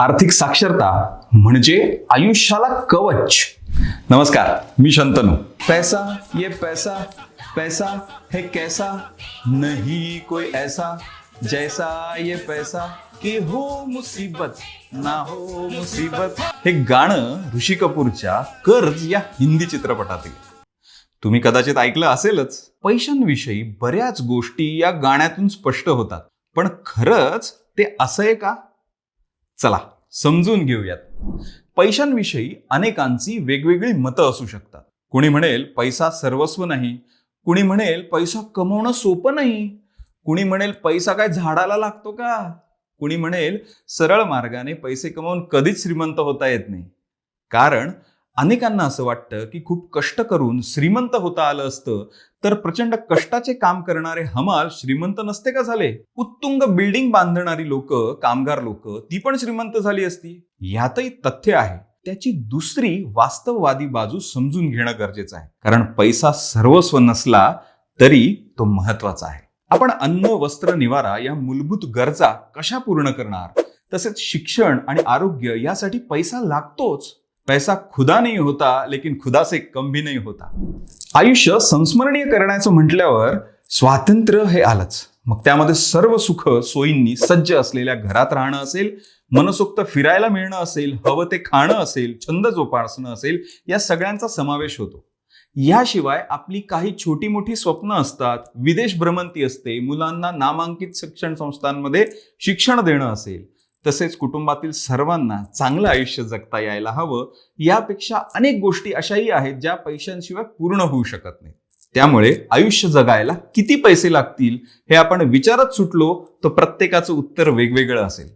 आर्थिक साक्षरता म्हणजे आयुष्याला कवच. नमस्कार मी शंतनू. पैसा ये पैसा पैसा है कैसा? नहीं कोई ऐसा जैसा ये पैसा की हो मुसीबत ना हो मुसीबत। हे गाणं ऋषी कपूरच्या कर्ज या हिंदी चित्रपटातील. तुम्ही कदाचित ऐकलं असेलच पैशांविषयी बऱ्याच गोष्टी या गाण्यातून स्पष्ट होतात. पण खरंच ते असं आहे का? चला समजून घेऊयात. पैशांविषयी अनेकांची वेगवेगळी मतं असू शकतात. कुणी म्हणेल पैसा सर्वस्व नाही. कुणी म्हणेल पैसा कमवणं सोपं नाही. कुणी म्हणेल पैसा काय झाडाला लागतो का? कुणी म्हणेल सरळ मार्गाने पैसे कमवून कधीच श्रीमंत होता येत नाही. कारण अनेकांना असं वाटतं की खूप कष्ट करून श्रीमंत होता आलं असतं तर प्रचंड कष्टाचे काम करणारे हमाल श्रीमंत नसते का झाले? उत्तुंग बिल्डिंग बांधणारी लोक कामगार लोक ती पण श्रीमंत झाली असती. यातही तथ्य आहे. त्याची दुसरी वास्तववादी बाजू समजून घेणं गरजेचं आहे. कारण पैसा सर्वस्व नसला तरी तो महत्त्वाचा आहे. आपण अन्न वस्त्र निवारा या मूलभूत गरजा कशा पूर्ण करणार? तसेच शिक्षण आणि आरोग्य यासाठी पैसा लागतोच. पैसा खुदा नाही होता लेकिन खुदा से कम भी नाही होता। आयुष्य संस्मरणीय करण्याचं म्हटल्यावर स्वातंत्र्य हे आलंच. मग त्यामध्ये सर्व सुख सोयींनी सज्ज असलेल्या घरात राहणं असेल मनसोक्त फिरायला मिळणं असेल हवं ते खाणं असेल छंद जोपासणं असेल या सगळ्यांचा समावेश होतो. याशिवाय आपली काही छोटी मोठी स्वप्न असतात विदेश भ्रमंती असते मुलांना नामांकित शिक्षण संस्थांमध्ये शिक्षण देणं असेल तसेच कुटुंबातील सर्वांना चांगलं आयुष्य जगता यायला हवं. यापेक्षा अनेक गोष्टी अशाही आहेत ज्या पैशांशिवाय पूर्ण होऊ शकत नाही त्यामुळे आयुष्य जगायला किती पैसे लागतील हे आपण विचारत सुटलो तर प्रत्येकाचं उत्तर वेगवेगळं असेल.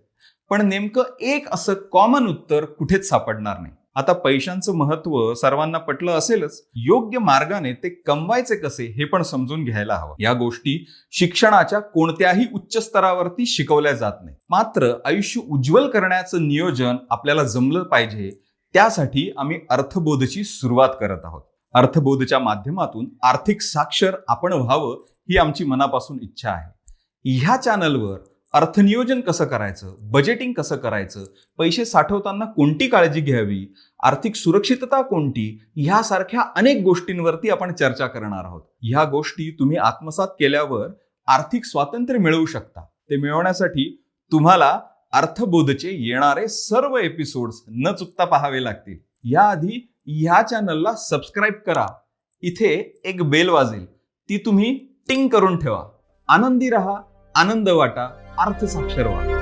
पण नेमकं एक असं कॉमन उत्तर कुठेच सापडणार नाही. आता पैशांचं महत्त्व सर्वांना पटलं असेलच योग्य मार्गाने ते कमवायचे कसे हे पण समजून घ्यायला हवं. या गोष्टी शिक्षणाच्या कोणत्याही उच्च स्तरावरती शिकवल्या जात नाही मात्र आयुष्य उज्ज्वल करण्याचं नियोजन आपल्याला जमलं पाहिजे त्यासाठी आम्ही अर्थबोधची सुरुवात करत आहोत. अर्थबोधच्या माध्यमातून आर्थिक साक्षर आपण व्हावं ही आमची मनापासून इच्छा आहे. ह्या चॅनलवर अर्थनियोजन कसं करायचं? बजेटिंग कसं करायचं? पैसे साठवताना कोणती काळजी घ्यावी? आर्थिक सुरक्षितता कोणती? ह्यासारख्या अनेक गोष्टींवरती आपण चर्चा करणार आहोत. ह्या गोष्टी तुम्ही आत्मसात केल्यावर आर्थिक स्वातंत्र्य मिळवू शकता. ते मिळवण्यासाठी तुम्हाला अर्थबोधचे येणारे सर्व एपिसोड्स न चुकता पाहावे लागतील. याआधी ह्या चॅनलला सबस्क्राईब करा. इथे एक बेल वाजेल. ती तुम्ही टिंग करून ठेवा. आनंदी रहा आनंद वाटा. അർത്ഥസാക്ഷരമാണ്